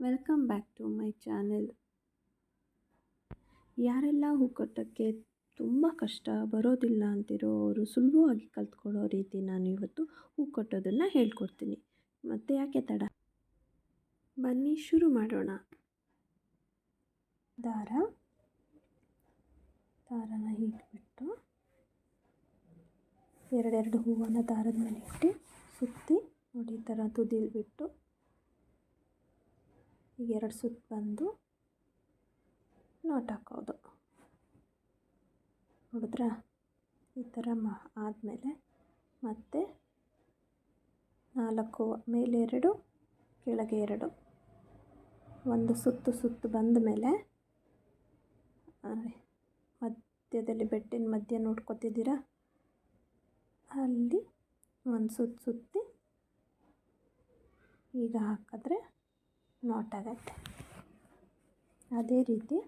Welcome back to my channel. ಯಾರೆಲ್ಲ ಹೂ ಕಟ್ಟೋಕ್ಕೆ ತುಂಬ ಕಷ್ಟ ಬರೋದಿಲ್ಲ ಅಂತಿರೋ ಅವರು ಸುಲಭವಾಗಿ ಕಲ್ತ್ಕೊಳ್ಳೋ ರೀತಿ ನಾನು ಇವತ್ತು ಹೂ ಕಟ್ಟೋದನ್ನು ಹೇಳ್ಕೊಡ್ತೀನಿ. ಮತ್ತು ಯಾಕೆ ತಡ? ಬನ್ನಿ ಶುರು ಮಾಡೋಣ. ದಾರ. ದಾರನ ಇಟ್ಬಿಟ್ಟು ಎರಡೆರಡು ಹೂವನ್ನು ದಾರದ ಮೇಲೆ ಇಟ್ಟು ಸುತ್ತಿ ನೋಡಿ ಈ ಥರ ತುದಿಲ್ ಬಿಟ್ಟು ಈಗ ಎರಡು ಸುತ್ತು ಬಂದು ನಾಟ್ ಹಾಕೋದು. ನೋಡಿದ್ರಾ? ಈ ಥರ ಮ ಆದಮೇಲೆ ಮತ್ತೆ ನಾಲ್ಕು, ಮೇಲೆ ಎರಡು, ಕೆಳಗೆ ಎರಡು. ಒಂದು ಸುತ್ತು ಸುತ್ತು ಬಂದ ಮೇಲೆ ಮಧ್ಯದಲ್ಲಿ ಬೆಟ್ಟಿನ ಮಧ್ಯ ನೋಡ್ಕೊತಿದ್ದೀರ? ಅಲ್ಲಿ ಒಂದು ಸುತ್ತು ಸುತ್ತಿ ಈಗ ಹಾಕಿದ್ರೆ ನಾಟ್ ಆಗತ್ತೆ. ಅದೇ ರೀತಿ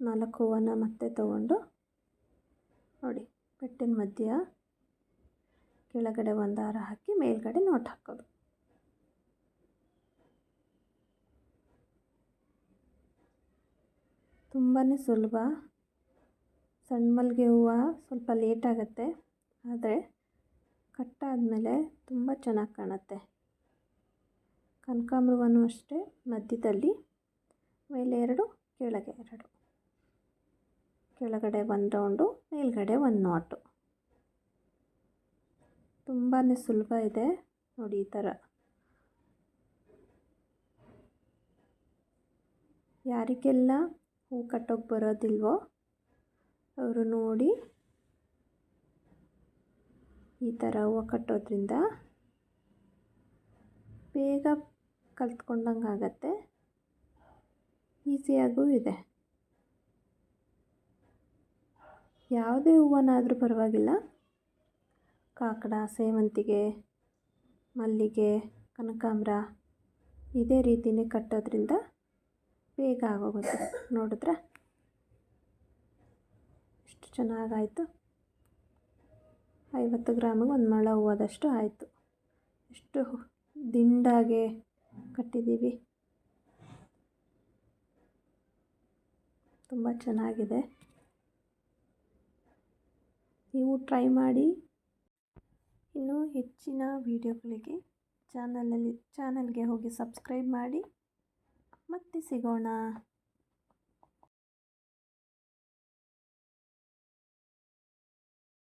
ನಾಲ್ಕು ಹೂವನ್ನು ಮತ್ತೆ ತಗೊಂಡು ನೋಡಿ ಪೆಟ್ಟಿನ ಮಧ್ಯ ಕೆಳಗಡೆ ಒಂದು ಹಾರ ಹಾಕಿ ಮೇಲ್ಗಡೆ ನೋಟ್ ಹಾಕೋದು. ತುಂಬಾ ಸುಲಭ. ಸಣ್ಣ ಮಲ್ಲಿಗೆ ಹೂವು ಸ್ವಲ್ಪ ಆಗುತ್ತೆ, ಆದರೆ ಕಟ್ಟಾದಮೇಲೆ ತುಂಬ ಚೆನ್ನಾಗಿ ಕಾಣುತ್ತೆ. ಕನಕಾಂಬರವನ್ನು ಅಷ್ಟೇ ಮಧ್ಯದಲ್ಲಿ, ಮೇಲೆ ಎರಡು, ಕೆಳಗೆ ಎರಡು. ಕೆಳಗಡೆ ಒಂದು ರೌಂಡು ಮೇಲ್ಗಡೆ ಒಂದು ನಾಟು ತುಂಬಾ ಸುಲಭ ಇದೆ ನೋಡಿ ಈ ಥರ. ಯಾರಿಗೆಲ್ಲ ಹೂ ಕಟ್ಟೋಕ್ಕೆ ಬರೋದಿಲ್ವೋ, ಅವರು ನೋಡಿ ಈ ಥರ ಹೂವು ಕಟ್ಟೋದ್ರಿಂದ ಬೇಗ ಕಲ್ತ್ಕೊಂಡಂಗೆ ಆಗತ್ತೆ. ಈಸಿಯಾಗೂ ಇದೆ. ಯಾವುದೇ ಹೂವನ್ನಾದರೂ ಪರವಾಗಿಲ್ಲ. ಕಾಕಡ, ಸೇವಂತಿಗೆ, ಮಲ್ಲಿಗೆ, ಕನಕಾಂಬರ ಇದೇ ರೀತಿಯೇ ಕಟ್ಟೋದ್ರಿಂದ ಬೇಗ ಆಗೋಗುತ್ತೆ. ನೋಡಿದ್ರೆ? ಎಷ್ಟು ಚೆನ್ನಾಗಾಯಿತು. ಐವತ್ತು ಗ್ರಾಮಿಗೆ ಒಂದು ಮೊಳ ಹೂವಾದಷ್ಟು ಆಯಿತು. ಎಷ್ಟು ದಿಂಡಾಗೆ ಕಟ್ಟಿದ್ದೀವಿ. ತುಂಬ ಚೆನ್ನಾಗಿದೆ. ನೀವು ಟ್ರೈ ಮಾಡಿ. ಇನ್ನೂ ಹೆಚ್ಚಿನ ವೀಡಿಯೋಗಳಿಗೆ ಚಾನಲಲ್ಲಿ, ಚಾನಲ್ಗೆ ಹೋಗಿ ಸಬ್ಸ್ಕ್ರೈಬ್ ಮಾಡಿ. ಮತ್ತೆ ಸಿಗೋಣ.